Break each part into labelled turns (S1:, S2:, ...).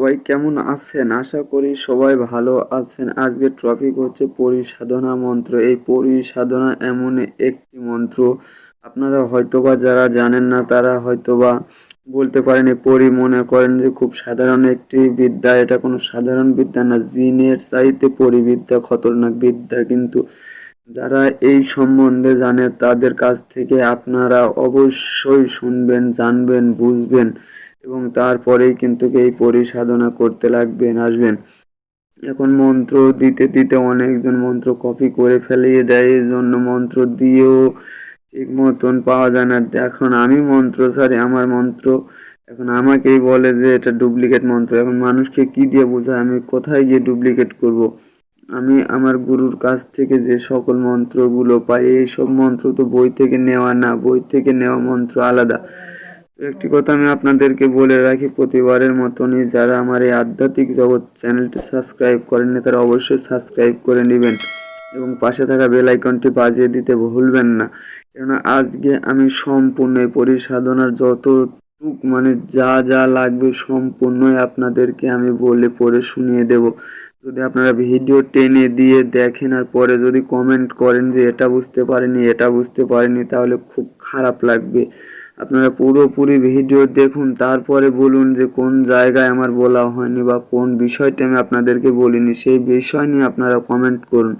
S1: সবাই কেমন আছেন? আশা করি সবাই ভালো আছেন। আজকের টপিক হচ্ছে পরিসাধনা মন্ত্র। এই পরিসাধনা এমন একটি মন্ত্র। আপনারা হয়তোবা যারা জানেন না, তারা হয়তোবা বলতে পারেন পরি মনে করেন যে খুব সাধারণ একটি বিদ্যা। এটা কোনো সাধারণ বিদ্যা না। জিনের চাইতে পরিবিদ্যা খতরনাক বিদ্যা। কিন্তু যারা এই সম্বন্ধে জানে, তাদের কাছ থেকে আপনারা অবশ্যই শুনবেন, জানবেন, বুঝবেন। এবং তারপরেই কিন্তু এই পরিসাধনা করতে লাগবেন, আসবেন। এখন মন্ত্র দিতে দিতে অনেকজন মন্ত্র কপি করে ফেলিয়ে দেয়, এই জন্য মন্ত্র দিয়েও ঠিক মতন পাওয়া যায় না। এখন আমি মন্ত্র ছাড়ি, আমার মন্ত্র, এখন আমাকেই বলে যে এটা ডুপ্লিকেট মন্ত্র। এখন মানুষকে কি দিয়ে বোঝায়? আমি কোথায় গিয়ে ডুপ্লিকেট করব। আমি আমার গুরুর কাছ থেকে যে সকল মন্ত্রগুলো পাই, এই সব মন্ত্র তো বই থেকে নেওয়া না। বই থেকে নেওয়া মন্ত্র আলাদা। একটি কথা আমি আপনাদেরকে বলে রাখি, প্রতিবারের মতনই যারা আমার এই আধ্যাত্মিক জগৎ চ্যানেলটি সাবস্ক্রাইব করেননি, তারা অবশ্যই সাবস্ক্রাইব করে নেবেন এবং পাশে থাকা বেল আইকনটি বাজিয়ে দিতে ভুলবেন না। কেননা আজকে আমি সম্পূর্ণ পরিসাধনার যতটুক মানে যা যা লাগবে সম্পূর্ণই আপনাদেরকে আমি বলে পড়ে শুনিয়ে দেব। যদি আপনারা ভিডিও টেনে দিয়ে দেখেন আর পরে যদি কমেন্ট করেন যে এটা বুঝতে পারেনি, এটা বুঝতে পারেনি, তাহলে খুব খারাপ লাগবে। আপনারা পুরোপুরি ভিডিও দেখুন, তারপরে বলুন যে কোন জায়গায় আমার বলা হয়নি বা কোন বিষয়টা আমি আপনাদেরকে বলিনি, সেই বিষয় নিয়ে আপনারা কমেন্ট করুন।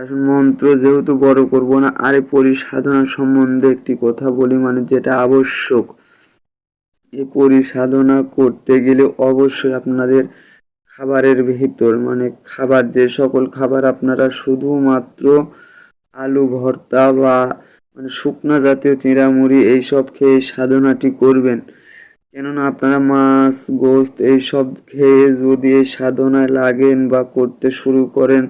S1: এখন মন্ত্র যেহেতু বড় করব না, আরে পরিসাধনা সম্বন্ধে একটি কথা বলি মানে যেটা আবশ্যক। এই পরিসাধনা করতে গেলে অবশ্যই আপনাদের খাবারের ভিতর মানে খাবার, যে সকল খাবার আপনারা শুধুমাত্র আলু ভর্তা বা মানে শুকনা জাতীয় চিঁড়ামুড়ি এইসব খেয়ে সাধনাটি করবেন। কেননা আপনারা মাছ, গোস্ত এইসব খেয়ে যদি এই সাধনায় লাগেন বা করতে শুরু করেন,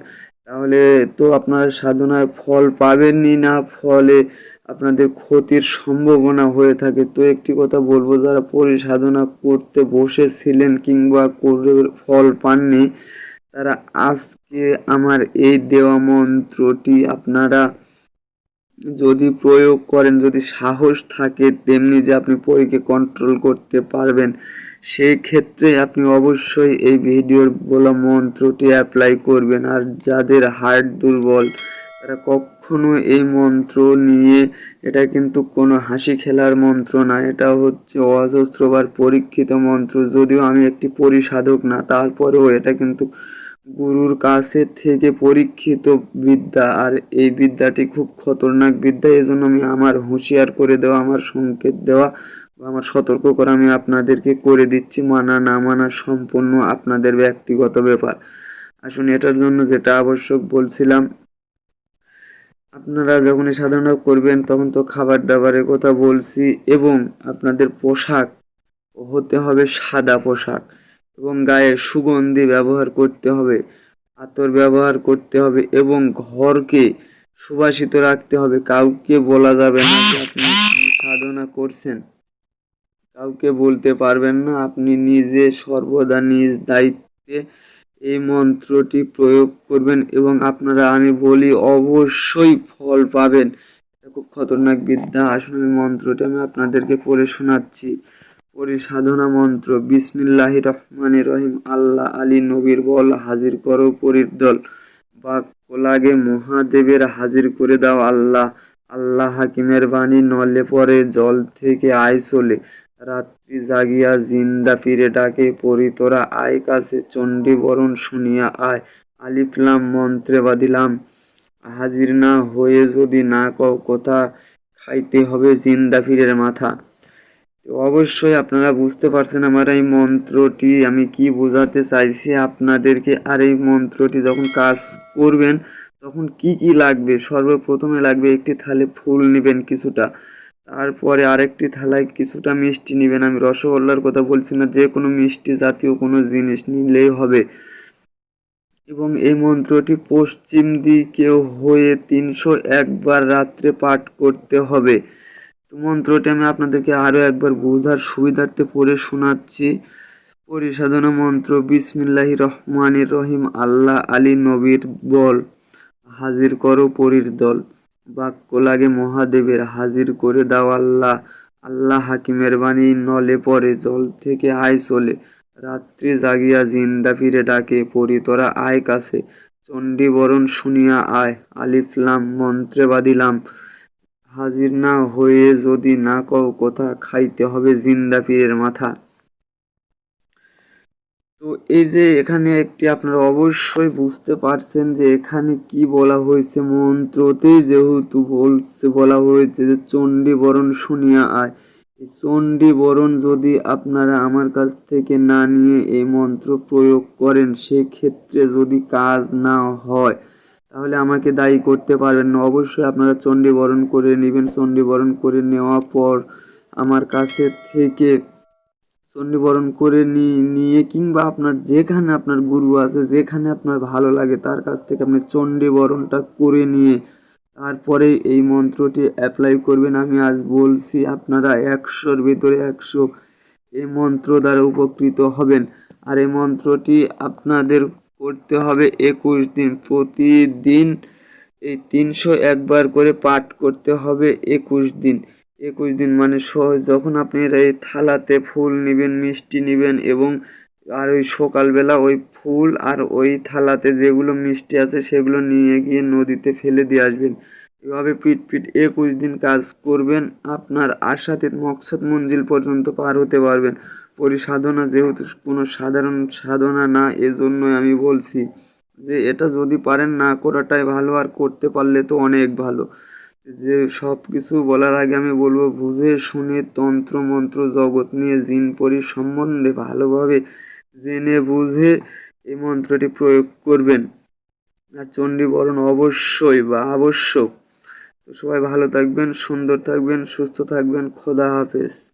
S1: তাহলে তো আপনার সাধনায় ফল পাবেনই না, ফলে আপনাদের ক্ষতির সম্ভাবনা হয়ে থাকে। তো একটি কথা বলব, যারা পরিসাধনা করতে বসেছিলেন কিংবা করে ফল পাননি, তারা আজকে আমার এই দেওয়া মন্ত্রটি আপনারা যদি প্রয়োগ করেন, যদি সাহস থাকে, তেমনি যে আপনি পরীকে কন্ট্রোল করতে পারবেন। সেই ক্ষেত্রে আপনি অবশ্যই এই ভিডিওর বলা মন্ত্রটি অ্যাপ্লাই করবেন। আর যাদের হার্ট দুর্বল, তারা কখনো এই মন্ত্র নিয়ে, এটা কিন্তু কোনো হাসি খেলার মন্ত্র না, এটা হচ্ছে অজস্রবার পরীক্ষিত মন্ত্র। যদিও আমি একটি পরিসাধক না, তারপরেও এটা কিন্তু গুরুর কাছে থেকে পরীক্ষিত বিদ্যা, আর এই বিদ্যাটি খুব খতরনাক বিদ্যা এই জন্য আমি আমার হুঁশিয়ার করে দেওয়া, আমার সংকেত দেওয়া বা আমার সতর্ক করা আমি আপনাদেরকে করে দিচ্ছি, মানা না মানা সম্পূর্ণ আপনাদের ব্যক্তিগত ব্যাপার। আসুন, এটার জন্য যেটা আবশ্যক বলছিলাম, আপনারা যখনই সাধারণত করবেন, তখন তো খাবার দাবারের কথা বলছি, এবং আপনাদের পোশাক হতে হবে সাদা পোশাক। এবং গায়ে সুগন্ধি ব্যবহার করতে হবে আতর ব্যবহার করতে হবে এবং ঘরকে সুবাসিত রাখতে হবে। কাউকে বলা যাবে না যে আপনি সাধনা করছেন। কাউকে বলতে পারবেন না, আপনি নিজে সর্বদা নিজ দায়িত্বে এই মন্ত্রটি প্রয়োগ করবেন এবং আপনারা, আমি বলি, অবশ্যই ফল পাবেন। খুব খতরনাক বিদ্যা। আসলে মন্ত্রটি আমি আপনাদেরকে পড়ে শোনাচ্ছি। পরিসাধনা মন্ত্র, বিসমিল্লাহি রহমান রহিম, আল্লাহ আলী নবীর বল হাজির করো পরির দল। বাক্য লাগে মহাদেবের হাজির করে দাও আল্লাহ। আল্লাহ হাকিমের বাণী নলে পরে জল থেকে আয় চলে। রাত্রি জাগিয়া জিন্দা ফিরে ডাকে, পরি তোরা আয় কাছে, চণ্ডী বরণ শুনিয়া আয়। আলিফলাম মন্ত্রে বাদিলাম হাজির না হয়ে যদি না কও কথা, খাইতে হবে জিন্দা ফিরের মাথা। অবশ্যই আপনারা বুঝতে পারছেন আমার এই মন্ত্রটি, আমি কি বোঝাতে চাইছি আপনাদেরকে। আর এই মন্ত্রটি যখন কাজ করবেন, তখন কি কি লাগবে? সর্বপ্রথমে লাগবে একটি থালে ফুল নেবেন কিছুটা। তারপরে আরেকটি থালায় কিছুটা মিষ্টি নেবেন। আমি রসগোল্লার কথা বলছি না, যে কোনো মিষ্টি জাতীয় কোনো জিনিস নিলেই হবে। এবং এই মন্ত্রটি পশ্চিম দিকে হয়ে তিনশো একবার রাত্রে পাঠ করতে হবে। তো মন্ত্রটি আমি আপনাদেরকে আরও একবার বোঝার সুবিধার্থে পড়ে শোনাচ্ছি। পরিসাধনা মন্ত্র বিসমিল্লাহি রহমানির রহিম, আল্লাহ আলী নবীর বল, হাজির করো পরীর দল, বাক্য লাগে মহাদেবের, হাজির করে দাও আল্লাহ আল্লাহ হাকিমের বাণী নলে পরে জল থেকে আয় চলে, রাত্রি জাগিয়া জিন্দা ফিরে ডাকে, পরি তোরা আয় কাছে, চণ্ডীবরণ শুনিয়া আয় আলিফলাম মন্ত্রে বাদিলাম হাজির না হয়ে যদি না কও কথা খাইতে হবে জিন্দা পীরের মাথা। তো এই যে এখানে একটি আপনারা অবশ্যই বুঝতে পারছেন যে এখানে কি বলা হয়েছে মন্ত্রতেই যেহেতু বলছে, বলা হয়েছে যে চণ্ডী বরণ শুনিয়া আয়। এই চণ্ডী বরণ যদি আপনারা আমার কাছ থেকে না নিয়ে এই মন্ত্র প্রয়োগ করেন, সেক্ষেত্রে যদি কাজ না হয় তাহলে আমাকে দায়ী করতে পারবেন না। অবশ্যই আপনারা চণ্ডী বরণ করে নেবেন। চণ্ডী বরণ করে নেওয়ার পর আমার কাছে থেকে চণ্ডীবরণ করে নিয়ে কিংবা আপনার যেখানে আপনার গুরু আছে, যেখানে আপনার ভালো লাগে, তার কাছ থেকে আপনি চণ্ডীবরণটা করে নিয়ে তারপরে এই মন্ত্রটি অ্যাপ্লাই করবেন। আমি আজ বলছি, আপনারা একশোর ভিতরে একশো এই মন্ত্র দ্বারা উপকৃত হবেন। আর এই মন্ত্রটি আপনাদের করতে হবে একুশ দিন। প্রতিদিন এই তিনশো একবার করে পাঠ করতে হবে একুশ দিন। একুশ দিন মানে যখন আপনি এই থালাতে ফুল নেবেন, মিষ্টি নেবেন এবং আর ওই সকালবেলা ওই ফুল আর ওই থালাতে যেগুলো মিষ্টি আছে সেগুলো নিয়ে গিয়ে নদীতে ফেলে দিয়ে আসবেন। এভাবে পিট পিট একুশ দিন কাজ করবেন, আপনার আশাতে মকসদ মঞ্জিল পর্যন্ত পার হতে পারবেন। পরিসাধনা যেহেতু কোনো সাধারণ সাধনা না, এজন্যই আমি বলছি যে এটা যদি পারেন না করাটাই ভালো, আর করতে পারলে তো অনেক ভালো। যে সব কিছু বলার আগে আমি বলব, বুঝে শুনে তন্ত্র, মন্ত্র, জগৎ নিয়ে জিন পরি সম্বন্ধে ভালোভাবে জেনে বুঝে এই মন্ত্রটি প্রয়োগ করবেন। আর চণ্ডীবরণ অবশ্যই বা আবশ্যক। তো সবাই ভালো থাকবেন, সুন্দর থাকবেন, সুস্থ থাকবেন, খোদা হাফেজ।